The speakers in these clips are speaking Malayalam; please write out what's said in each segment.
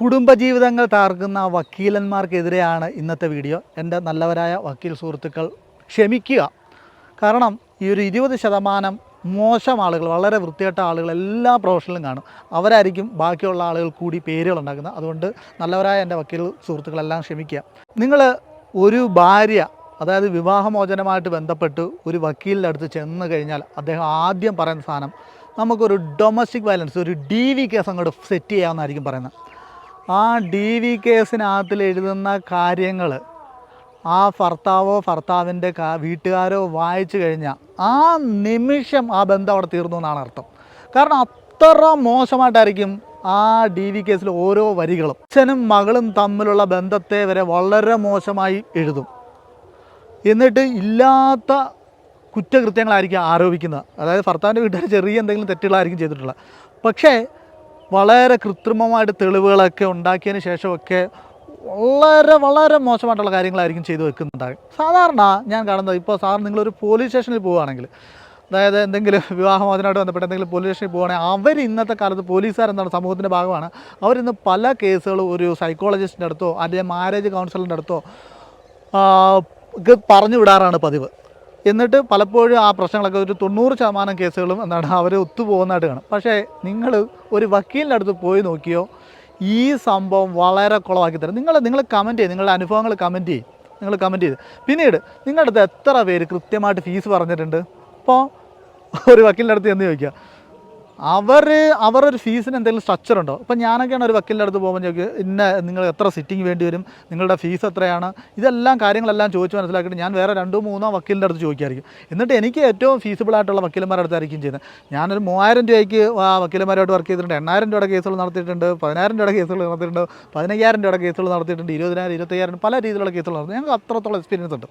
കുടുംബജീവിതങ്ങൾ താർക്കുന്ന വക്കീലന്മാർക്കെതിരെയാണ് ഇന്നത്തെ വീഡിയോ. എന്റെ നല്ലവരായ വക്കീൽ സുഹൃത്തുക്കൾ ക്ഷമിക്കുക. കാരണം ഈ ഒരു ഇരുപത് ശതമാനം മോശം ആളുകൾ വളരെ വൃത്തികെട്ട ആളുകൾ എല്ലാ പ്രൊഫഷനിലും കാണും. അവരായിരിക്കും ബാക്കിയുള്ള ആളുകൾ കൂടി പേരുകൾ ഉണ്ടാക്കുന്നത്. അതുകൊണ്ട് നല്ലവരായ എന്റെ വക്കീൽ സുഹൃത്തുക്കളെല്ലാം ക്ഷമിക്കുക. നിങ്ങൾ ഒരു ഭാര്യ അതായത് വിവാഹമോചനമായിട്ട് ബന്ധപ്പെട്ട് ഒരു വക്കീലിന്റെ അടുത്ത് ചെന്ന് കഴിഞ്ഞാൽ അദ്ദേഹം ആദ്യം പറയുന്ന സാധനം നമുക്കൊരു ഡൊമസ്റ്റിക് വയലൻസ് ഒരു ഡി വി കേസ് അങ്ങോട്ട് സെറ്റ് ചെയ്യാമെന്നായിരിക്കും പറയുന്നത്. ആ ഡി വി കേസിനകത്തിൽ എഴുതുന്ന കാര്യങ്ങൾ ആ ഭർത്താവോ ഭർത്താവിന്റെ വീട്ടുകാരോ വായിച്ചു കഴിഞ്ഞാൽ ആ നിമിഷം ആ ബന്ധം അവിടെ തീർന്നു എന്നാണ് അർത്ഥം. കാരണം അത്ര മോശമായിട്ടായിരിക്കും ആ ഡി വി കേസിൽ ഓരോ വരികളും. അച്ഛനും മകളും തമ്മിലുള്ള ബന്ധത്തെ വരെ വളരെ മോശമായി എഴുതും. എന്നിട്ട് ഇല്ലാത്ത കുറ്റകൃത്യങ്ങളായിരിക്കും ആരോപിക്കുന്നത്. അതായത് ഭർത്താവിന്റെ വീട്ടുകാർ ചെറിയ എന്തെങ്കിലും തെറ്റുകളായിരിക്കും ചെയ്തിട്ടുള്ളത്. പക്ഷേ വളരെ കൃത്രിമമായിട്ട് തെളിവുകളൊക്കെ ഉണ്ടാക്കിയതിന് ശേഷമൊക്കെ വളരെ വളരെ മോശമായിട്ടുള്ള കാര്യങ്ങളായിരിക്കും ചെയ്തു വെക്കുന്നുണ്ടാകും സാധാരണ ഞാൻ കാണുന്നത് ഇപ്പോൾ സാധാരണ നിങ്ങളൊരു പോലീസ് സ്റ്റേഷനിൽ പോവുകയാണെങ്കിൽ അതായത് എന്തെങ്കിലും വിവാഹമോചനമായിട്ട് ബന്ധപ്പെട്ട് എന്തെങ്കിലും പോലീസ് സ്റ്റേഷനിൽ പോവുകയാണെങ്കിൽ അവർ ഇന്നത്തെ കാലത്ത് പോലീസുകാർ എന്താണ് സമൂഹത്തിന്റെ ഭാഗമാണ്. അവരിന്ന് പല കേസുകളും ഒരു സൈക്കോളജിസ്റ്റിന്റെ അടുത്തോ അല്ലെങ്കിൽ മാരേജ് കൗൺസിലറിന്റെ അടുത്തോ പറഞ്ഞു വിടാറാണ് പതിവ്. എന്നിട്ട് പലപ്പോഴും ആ പ്രശ്നങ്ങളൊക്കെ ഒരു തൊണ്ണൂറ് ശതമാനം കേസുകളും എന്താണ് അവർ ഒത്തുപോകുന്നതായിട്ട് കാണും. പക്ഷേ നിങ്ങൾ ഒരു വക്കീലിന്റെ അടുത്ത് പോയി നോക്കിയോ ഈ സംഭവം വളരെ കുളമാക്കി തരും. നിങ്ങൾ നിങ്ങൾ കമന്റ് ചെയ്യും നിങ്ങളുടെ അനുഭവങ്ങൾ കമന്റ് ചെയ്യും നിങ്ങൾ കമന്റ് ചെയ്ത് പിന്നീട് നിങ്ങളുടെ അടുത്ത് എത്ര പേര് കൃത്യമായിട്ട് ഫീസ് പറഞ്ഞിട്ടുണ്ട്? അപ്പോൾ ഒരു വക്കീലിന്റെ അടുത്ത് എന്ന് ചോദിക്കുക അവർ അവരൊരു ഫീസിന് എന്തെങ്കിലും സ്ട്രക്ചർ ഉണ്ടോ? ഇപ്പം ഞാനൊക്കെയാണ് ഒരു വക്കീലിന്റെ അടുത്ത് പോകുമ്പോൾ ചോദിക്കുക ഇന്ന നിങ്ങൾ എത്ര സിറ്റിംഗ് വേണ്ടി വരും? നിങ്ങളുടെ ഫീസ് എത്രയാണ്? ഇതെല്ലാം കാര്യങ്ങളെല്ലാം ചോദിച്ച് മനസ്സിലാക്കിയിട്ട് ഞാൻ വേറെ രണ്ടോ മൂന്നോ വക്കീലിന്റെ അടുത്ത് ചോദിക്കായിരിക്കും. എന്നിട്ട് എനിക്ക് ഏറ്റവും ഫീസിബിൾ ആയിട്ടുള്ള വക്കീലന്മാരുടെ അടുത്തായിരിക്കും ചെയ്യുന്നത്. ഞാനൊരു മൂവായിരം രൂപയ്ക്ക് ആ വക്കീലന്മാരോട് വർക്ക് ചെയ്തിട്ടുണ്ട്. എണ്ണായിരം രൂപയുടെ കേസുകൾ നടത്തിയിട്ടുണ്ട്. പതിനായിരം രൂപയുടെ കേസുകൾ നടത്തിയിട്ടുണ്ട്. പതിനയ്യായിരം രൂപയുടെ കേസുകൾ നടത്തിയിട്ടുണ്ട്. ഇരുപതിനായിരം ഇരുപത്തയ്യായിരം പല രീതിയിലുള്ള കേസുകൾ നടത്തി. ഞങ്ങൾക്ക് അത്രത്തോളം എക്സ്പീരിയൻസ് ഉണ്ട്.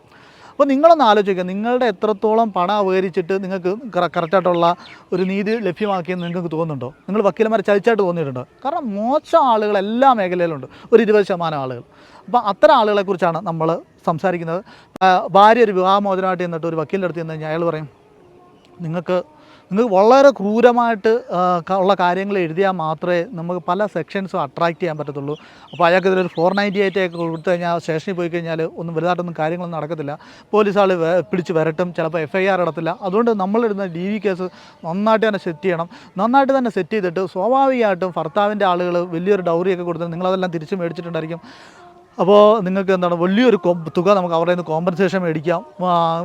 അപ്പോൾ നിങ്ങളൊന്ന് ആലോചിക്കുക നിങ്ങളുടെ എത്രത്തോളം പണം അപകരിച്ചിട്ട് നിങ്ങൾക്ക് കറക്റ്റായിട്ടുള്ള ഒരു നീതി ലഭ്യമാക്കിയെന്ന് നിങ്ങൾക്ക് തോന്നുന്നുണ്ടോ? നിങ്ങൾ വക്കീലന്മാരെ ചതിച്ചായിട്ട് തോന്നിയിട്ടുണ്ടോ? കാരണം മോശം ആളുകൾ എല്ലാ മേഖലയിലുണ്ട്. ഒരു ഇരുപത് ശതമാനം ആളുകൾ. അപ്പോൾ അത്തരം ആളുകളെക്കുറിച്ചാണ് നമ്മൾ സംസാരിക്കുന്നത്. ഭാര്യ ഒരു വിവാഹമോചനമായിട്ട് ചെന്നിട്ട് ഒരു വക്കീലിന്റെ അടുത്ത് ചെന്ന് കഴിഞ്ഞാൽ അയാൾ പറയും നിങ്ങൾക്ക് നിങ്ങൾക്ക് വളരെ ക്രൂരമായിട്ട് ഉള്ള കാര്യങ്ങൾ എഴുതിയാൽ മാത്രമേ നമുക്ക് പല സെക്ഷൻസും അട്രാക്റ്റ് ചെയ്യാൻ പറ്റത്തുള്ളൂ. അപ്പോൾ അയാൾക്കെതിരെ ഒരു ഫോർ നയന്റി എയ്റ്റ് ഒക്കെ കൊടുത്തു കഴിഞ്ഞാൽ സ്റ്റേഷനിൽ പോയി കഴിഞ്ഞാൽ ഒന്നും വലുതായിട്ടൊന്നും കാര്യങ്ങളൊന്നും നടക്കത്തില്ല. പോലീസ് ആൾ പിടിച്ച് വരട്ടും ചിലപ്പോൾ എഫ് ഐ ആർ ഇടത്തില്ല. അതുകൊണ്ട് നമ്മളിടുന്ന ഡി വി കേസ് നന്നായിട്ട് തന്നെ സെറ്റ് ചെയ്യണം. നന്നായിട്ട് തന്നെ സെറ്റ് ചെയ്തിട്ട് സ്വാഭാവികമായിട്ടും ഭർത്താവിന്റെ ആളുകൾ വലിയൊരു ഡൗറിയൊക്കെ കൊടുത്തിട്ട് നിങ്ങളതെല്ലാം തിരിച്ചു മേടിച്ചിട്ടുണ്ടായിരിക്കും. അപ്പോൾ നിങ്ങൾക്ക് എന്താണ് വലിയൊരു തുക നമുക്ക് അവരുടെ നിന്ന് കോമ്പൻസേഷൻ മേടിക്കാം.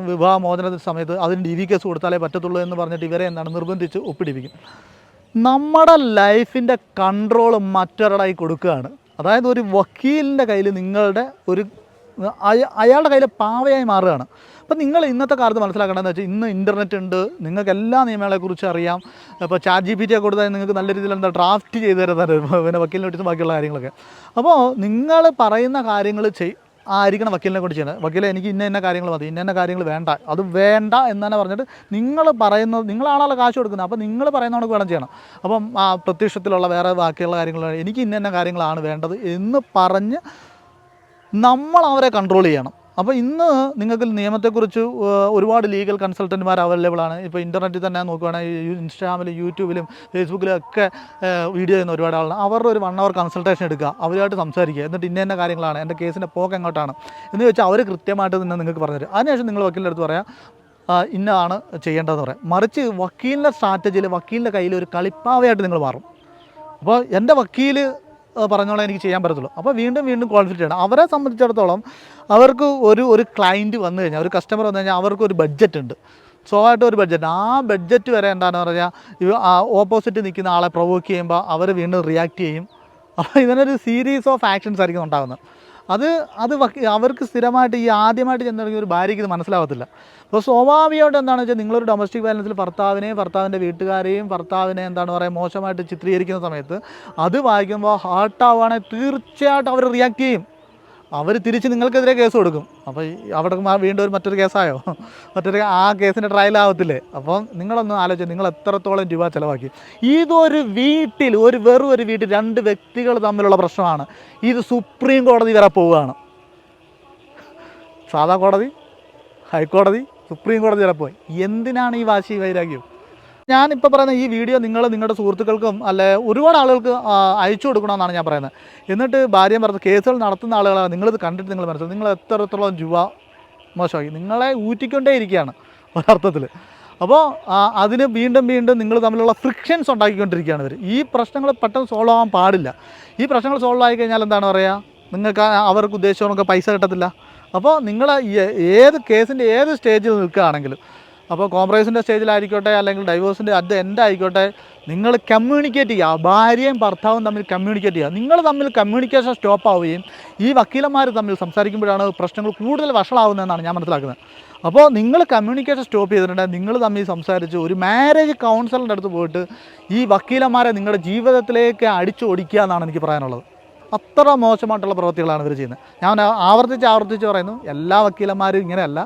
വിവാഹമോചന സമയത്ത് അതിന് ഡി വി കേസ് കൊടുത്താലേ പറ്റത്തുള്ളൂ എന്ന് പറഞ്ഞിട്ട് ഇവരെ എന്താണ് നിർബന്ധിച്ച് ഒപ്പിടിപ്പിക്കും. നമ്മുടെ ലൈഫിന്റെ കൺട്രോൾ മറ്റൊരാളായി കൊടുക്കുകയാണ്. അതായത് ഒരു വക്കീലിന്റെ കയ്യിൽ നിങ്ങളുടെ ഒരു അയാളുടെ കയ്യിൽ പാവയായി മാറുകയാണ്. അപ്പം നിങ്ങൾ ഇന്നത്തെ കാലത്ത് മനസ്സിലാക്കേണ്ടതെന്ന് വെച്ചാൽ ഇന്ന് ഇന്റർനെറ്റ് ഉണ്ട്. നിങ്ങൾക്ക് എല്ലാ നിയമങ്ങളെക്കുറിച്ച് അറിയാം. അപ്പോൾ ചാറ്റ് ജി പി ടി കൊടുത്താൽ നിങ്ങൾക്ക് നല്ല രീതിയിൽ എന്താ ഡ്രാഫ്റ്റ് ചെയ്ത് തരുന്നത് പിന്നെ വക്കീൽ നോട്ടീസും ബാക്കിയുള്ള കാര്യങ്ങളൊക്കെ. അപ്പോൾ നിങ്ങൾ പറയുന്ന കാര്യങ്ങൾ ചെയ് ആയിരിക്കണം വക്കീലിനെ കൊണ്ട് ചെയ്യുന്നത് വക്കീലെ എനിക്ക് ഇന്ന ഇന്ന കാര്യങ്ങൾ മതി ഇന്ന ഇന്ന കാര്യങ്ങൾ വേണ്ട. അത് വേണ്ട എന്ന് തന്നെ പറഞ്ഞിട്ട് നിങ്ങൾ പറയുന്നത് നിങ്ങളാണല്ലോ കാശ് കൊടുക്കുന്നത്. അപ്പോൾ നിങ്ങൾ പറയുന്ന കണക്ക് വേണം ചെയ്യണം. അപ്പം ആ പ്രത്യക്ഷത്തിലുള്ള വേറെ ബാക്കിയുള്ള കാര്യങ്ങൾ എനിക്ക് ഇന്ന ഇന്ന കാര്യങ്ങളാണ് വേണ്ടത് എന്ന് പറഞ്ഞ് നമ്മൾ അവരെ കൺട്രോൾ ചെയ്യണം. അപ്പോൾ ഇന്ന് നിങ്ങൾക്ക് നിയമത്തെക്കുറിച്ച് ഒരുപാട് ലീഗൽ കൺസൾട്ടന്റുമാർ അവൈലബിൾ ആണ്. ഇപ്പോൾ ഇന്റർനെറ്റിൽ തന്നെ നോക്കുകയാണെങ്കിൽ ഇൻസ്റ്റാഗ്രാമിലും യൂട്യൂബിലും ഫേസ്ബുക്കിലും ഒക്കെ വീഡിയോ ചെയ്യുന്ന ഒരുപാട് ആളാണ് അവരുടെ ഒരു വൺ അവർ കൺസൾട്ടേഷൻ എടുക്കുക. അവരുമായിട്ട് സംസാരിക്കുക. എന്നിട്ട് ഇന്ന ഇന്ന കാര്യങ്ങളാണ്. എന്റെ കേസിന്റെ പോക്ക് എങ്ങോട്ടാണ്? എന്ന് ചോദിച്ചാൽ അവർ കൃത്യമായിട്ട് തന്നെ നിങ്ങൾക്ക് പറഞ്ഞുതരും. അതിനുശേഷം നിങ്ങൾ വക്കീലിന്റെ അടുത്ത് പറയാം ഇന്നതാണ് ചെയ്യേണ്ടതെന്ന് പറയാം. മറിച്ച് വക്കീലിന്റെ സ്ട്രാറ്റജിയിൽ വക്കീലിന്റെ കയ്യിൽ ഒരു കളിപ്പാവയായിട്ട് നിങ്ങൾ മാറും. അപ്പോൾ എന്റെ വക്കീൽ പറഞ്ഞോളാം എനിക്ക് ചെയ്യാൻ പറ്റത്തുള്ളൂ. അപ്പോൾ വീണ്ടും വീണ്ടും ക്വാളിഫിറ്റി ആണ്. അവരെ സംബന്ധിച്ചിടത്തോളം അവർക്ക് ഒരു ഒരു ക്ലയന്റ് വന്നു കഴിഞ്ഞാൽ ഒരു കസ്റ്റമർ വന്നു കഴിഞ്ഞാൽ അവർക്ക് ഒരു ബഡ്ജറ്റ് ഉണ്ട്. സ്വഭാവമായിട്ട് ഒരു ബഡ്ജറ്റ് ആ ബഡ്ജറ്റ് വരെ എന്താണെന്ന് പറഞ്ഞാൽ ഓപ്പോസിറ്റ് നിൽക്കുന്ന ആളെ പ്രൊവോക്ക് ചെയ്യുമ്പോൾ അവർ വീണ്ടും റിയാക്ട് ചെയ്യും. അപ്പോൾ ഇതിനൊരു സീരീസ് ഓഫ് ആക്ഷൻസ് ആയിരിക്കും ഉണ്ടാകുന്നത് അത് അത് അവർക്ക് സ്ഥിരമായിട്ട് ഈ ആദ്യമായിട്ട് ചെന്ന് തുടങ്ങിയ ഒരു ഭാര്യയ്ക്ക് ഇത് മനസ്സിലാവത്തില്ല. അപ്പോൾ സ്വാഭാവികമായിട്ട് എന്താണെന്ന് വെച്ചാൽ നിങ്ങളൊരു ഡൊമസ്റ്റിക് വയലൻസിൽ ഭർത്താവിനെയും ഭർത്താവിന്റെ വീട്ടുകാരെയും ഭർത്താവിനെ എന്താണ് പറയുക മോശമായിട്ട് ചിത്രീകരിക്കുന്ന സമയത്ത് അത് വായിക്കുമ്പോൾ ഹാർട്ടാവുകയാണെങ്കിൽ തീർച്ചയായിട്ടും അവർ റിയാക്ട് ചെയ്യും. അവർ തിരിച്ച് നിങ്ങൾക്കെതിരെ കേസ് കൊടുക്കും. അപ്പോൾ അവിടെ വീണ്ടും ഒരു മറ്റൊരു കേസായോ? മറ്റൊരു ആ കേസിന്റെ ട്രയൽ ആവത്തില്ലേ? അപ്പം നിങ്ങളൊന്ന് ആലോചിച്ച് നിങ്ങൾ എത്രത്തോളം രൂപ ചിലവാക്കി? ഇതൊരു വീട്ടിൽ ഒരു വെറും ഒരു വീട്ടിൽ രണ്ട് വ്യക്തികൾ തമ്മിലുള്ള പ്രശ്നമാണ്. ഇത് സുപ്രീം കോടതി വരെ പോവുകയാണ്. സാധാ കോടതി ഹൈക്കോടതി സുപ്രീം കോടതി വരെ പോയി. എന്തിനാണ് ഈ വാശി വൈരാഗ്യം? ഞാനിപ്പോൾ പറയുന്ന ഈ വീഡിയോ നിങ്ങൾ നിങ്ങളുടെ സുഹൃത്തുക്കൾക്കും അല്ലെ ഒരുപാട് ആളുകൾക്ക് അയച്ചു കൊടുക്കണമെന്നാണ് ഞാൻ പറയുന്നത്. എന്നിട്ട് ഭാര്യയും പറഞ്ഞത് കേസുകൾ നടത്തുന്ന ആളുകളാണ് നിങ്ങളിത് കണ്ടിട്ട് നിങ്ങൾ മനസ്സിലാക്കും നിങ്ങൾ എത്രത്തോളം രൂപ മോശമായി. നിങ്ങളെ ഊറ്റിക്കൊണ്ടേ ഇരിക്കുകയാണ് ഒരർത്ഥത്തിൽ അപ്പോൾ അതിന് വീണ്ടും വീണ്ടും നിങ്ങൾ തമ്മിലുള്ള ഫ്രിക്ഷൻസ് ഉണ്ടാക്കിക്കൊണ്ടിരിക്കുകയാണ് ഇവർ ഈ പ്രശ്നങ്ങൾ പെട്ടെന്ന് സോൾവ് ആവാൻ പാടില്ല. ഈ പ്രശ്നങ്ങൾ സോൾവ് ആയി കഴിഞ്ഞാൽ എന്താണ് പറയുക നിങ്ങൾക്ക് അവർക്ക് ഉദ്ദേശിച്ചവർക്ക് പൈസ കിട്ടത്തില്ല. അപ്പോൾ നിങ്ങൾ ഏത് കേസിന്റെ ഏത് സ്റ്റേജിൽ നിൽക്കുകയാണെങ്കിലും അപ്പോൾ കോംപ്രമൈസിന്റെ സ്റ്റേജിലായിക്കോട്ടെ അല്ലെങ്കിൽ ഡൈവേഴ്സിന്റെ അത് എന്തായിക്കോട്ടെ നിങ്ങൾ കമ്മ്യൂണിക്കേറ്റ് ചെയ്യുക. ഭാര്യയും ഭർത്താവും തമ്മിൽ കമ്മ്യൂണിക്കേറ്റ് ചെയ്യുക. നിങ്ങൾ തമ്മിൽ കമ്മ്യൂണിക്കേഷൻ സ്റ്റോപ്പ് ആവുകയും ഈ വക്കീലന്മാർ തമ്മിൽ സംസാരിക്കുമ്പോഴാണ് പ്രശ്നങ്ങൾ കൂടുതൽ വഷളാവുന്നതെന്നാണ് ഞാൻ മനസ്സിലാക്കുന്നത്. അപ്പോൾ നിങ്ങൾ കമ്മ്യൂണിക്കേഷൻ സ്റ്റോപ്പ് ചെയ്തിട്ടുണ്ടെങ്കിൽ നിങ്ങൾ തമ്മിൽ സംസാരിച്ച് ഒരു മാരേജ് കൗൺസിലറിന്റെ അടുത്ത് പോയിട്ട് ഈ വക്കീലന്മാരെ നിങ്ങളുടെ ജീവിതത്തിലേക്ക് അടിച്ചു ഒടിക്കുക എന്നാണ് എനിക്ക് പറയാനുള്ളത്. അത്ര മോശമായിട്ടുള്ള പ്രവൃത്തികളാണ് ഇവർ ചെയ്യുന്നത്. ഞാൻ ആവർത്തിച്ച് ആവർത്തിച്ച് പറയുന്നു എല്ലാ വക്കീലന്മാരും ഇങ്ങനെയല്ല.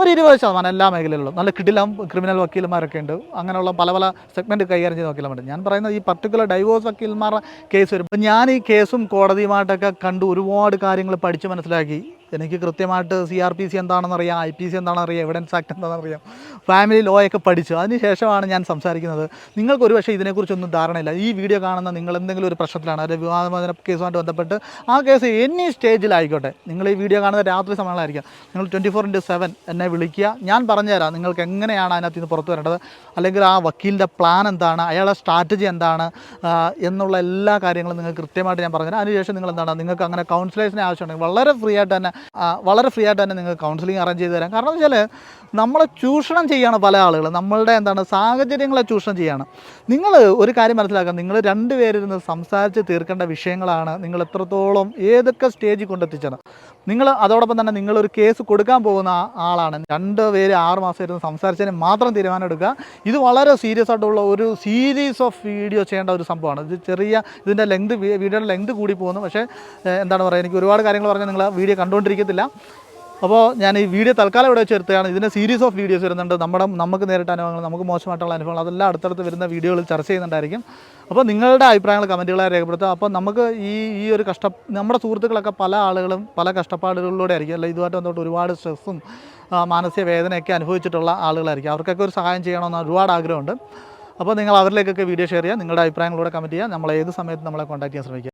ഒരു ഇരുപത് ശതമാനം എല്ലാ മേഖലകളിലും നല്ല കിടിലം ക്രിമിനൽ വക്കീലന്മാരൊക്കെ ഉണ്ട്. അങ്ങനെയുള്ള പല പല സെഗ്മെന്റ് കൈകാര്യം ചെയ്യുന്ന വക്കീലന്മാരുണ്ട്. ഞാൻ പറയുന്നത് ഈ പർട്ടിക്കുലർ ഡൈവോഴ്സ് വക്കീലന്മാരുടെ കേസ് വരും ഇപ്പം ഞാൻ ഈ കേസും കോടതിയുമായിട്ടൊക്കെ കണ്ട് ഒരുപാട് കാര്യങ്ങൾ പഠിച്ച് മനസ്സിലാക്കി. എനിക്ക് കൃത്യമായിട്ട് സി ആർ പി സി എന്താണെന്ന് അറിയാം ഐ പി സി എന്താണെന്ന് അറിയാം എവിഡൻസ് ആക്ട് എന്താണെന്ന് അറിയാം ഫാമിലി ലോ ഒക്കെ പഠിച്ചു അതിനുശേഷമാണ് ഞാൻ സംസാരിക്കുന്നത്. നിങ്ങൾക്ക് ഒരു പക്ഷേ ഇതിനെക്കുറിച്ചൊന്നും ധാരണയില്ല. ഈ വീഡിയോ കാണുന്ന നിങ്ങൾ എന്തെങ്കിലും ഒരു പ്രശ്നത്തിലാണ് അല്ലെങ്കിൽ വിവാഹമോചന കേസുമായിട്ട് ബന്ധപ്പെട്ട് ആ കേസ് എനി സ്റ്റേജിലായിക്കോട്ടെ നിങ്ങൾ ഈ വീഡിയോ കാണുന്ന രാത്രി സമയങ്ങളായിരിക്കാം. നിങ്ങൾ ട്വന്റി ഫോർ ഇന്റു സെവൻ എന്നെ വിളിക്കുക. ഞാൻ പറഞ്ഞുതരാം നിങ്ങൾക്ക് എങ്ങനെയാണ് അതിനകത്ത് നിന്ന് പുറത്തു വരേണ്ടത്. അല്ലെങ്കിൽ ആ വക്കീലിന്റെ പ്ലാൻ എന്താണ് അയാളുടെ സ്ട്രാറ്റജി എന്താണ് എന്നുള്ള എല്ലാ കാര്യങ്ങളും നിങ്ങൾക്ക് കൃത്യമായിട്ട് ഞാൻ പറഞ്ഞുതരാം. അതിനുശേഷം നിങ്ങൾ എന്താണ് നിങ്ങൾക്ക് അങ്ങനെ കൗൺസിലേഴ്സിനെ ആവശ്യമുണ്ടെങ്കിൽ വളരെ ഫ്രീ ആയിട്ട് തന്നെ വളരെ ഫ്രീ ആയിട്ട് തന്നെ നിങ്ങൾക്ക് കൗൺസിലിംഗ് അറേഞ്ച് ചെയ്ത് തരാം. കാരണം എന്ന് വെച്ചാൽ നമ്മളെ ചൂഷണം ചെയ്യാണ് പല ആളുകൾ നമ്മളുടെ എന്താണ് സാഹചര്യങ്ങളെ ചൂഷണം ചെയ്യാണ്. നിങ്ങൾ ഒരു കാര്യം മനസ്സിലാക്കാം. നിങ്ങൾ രണ്ടുപേരിരുന്ന് സംസാരിച്ച് തീർക്കേണ്ട വിഷയങ്ങളാണ് നിങ്ങൾ എത്രത്തോളം ഏതൊക്കെ സ്റ്റേജിൽ കൊണ്ടെത്തിച്ചത് നിങ്ങൾ അതോടൊപ്പം തന്നെ നിങ്ങളൊരു കേസ് കൊടുക്കാൻ പോകുന്ന ആളാണ്. രണ്ട് പേര് ആറ് മാസം ഇരുന്ന് സംസാരിച്ചതിന് മാത്രം തീരുമാനം എടുക്കുക ഇത് വളരെ സീരിയസ് ആയിട്ടുള്ള ഒരു സീരീസ് ഓഫ് വീഡിയോ ചെയ്യേണ്ട ഒരു സംഭവമാണ്. ഇത് ചെറിയ ഇതിന്റെ ലെങ്ത് വീഡിയോയുടെ ലെങ്ത് കൂടി പോകുന്നു. പക്ഷേ എന്താണ് പറയുക? എനിക്ക് ഒരുപാട് കാര്യങ്ങൾ പറഞ്ഞാൽ നിങ്ങൾ വീഡിയോ കണ്ടുകൊണ്ടിരിക്കത്തില്ല. അപ്പോൾ ഞാൻ ഈ വീഡിയോ തൽക്കാലം ഇവിടെ ചേർത്തുകയാണ് ഇതിന്റെ സീരീസ് ഓഫ് വീഡിയോസ് വരുന്നുണ്ട്. നമ്മുടെ നമുക്ക് നേരിട്ട അനുഭവങ്ങൾ നമുക്ക് മോശമായിട്ടുള്ള അനുഭവങ്ങൾ അതെല്ലാം അടുത്തടുത്ത് വരുന്ന വീഡിയോകളിൽ ചർച്ച ചെയ്യുന്നുണ്ടായിരിക്കും. അപ്പോൾ നിങ്ങളുടെ അഭിപ്രായങ്ങൾ കമന്റുകളായി രേഖപ്പെടുത്തുക. അപ്പോൾ നമുക്ക് ഈ ഈ ഒരു കഷ്ട നമ്മുടെ സുഹൃത്തുക്കളൊക്കെ പല ആളുകളും പല കഷ്ടപ്പാടുകളിലൂടെ ആയിരിക്കും. അല്ല ഇതുമായിട്ട് ബന്ധപ്പെട്ട് ഒരുപാട് സ്ട്രെസ്സും മാനസിക വേദനയൊക്കെ അനുഭവിച്ചിട്ടുള്ള ആളുകളായിരിക്കും. അവർക്കൊക്കെ ഒരു സഹായം ചെയ്യണമെന്ന് ഒരുപാട് ആഗ്രഹമുണ്ട്. അപ്പോൾ നിങ്ങൾ അവരിലേക്കൊക്കെ വീഡിയോ ഷെയർ ചെയ്യുക. നിങ്ങളുടെ അഭിപ്രായങ്ങളൂടെ കമന്റ് ചെയ്യുക. നമ്മൾ ഏത് സമയത്ത് നമ്മളെ കോൺടാക്ട് ചെയ്യാൻ ശ്രമിക്കുക.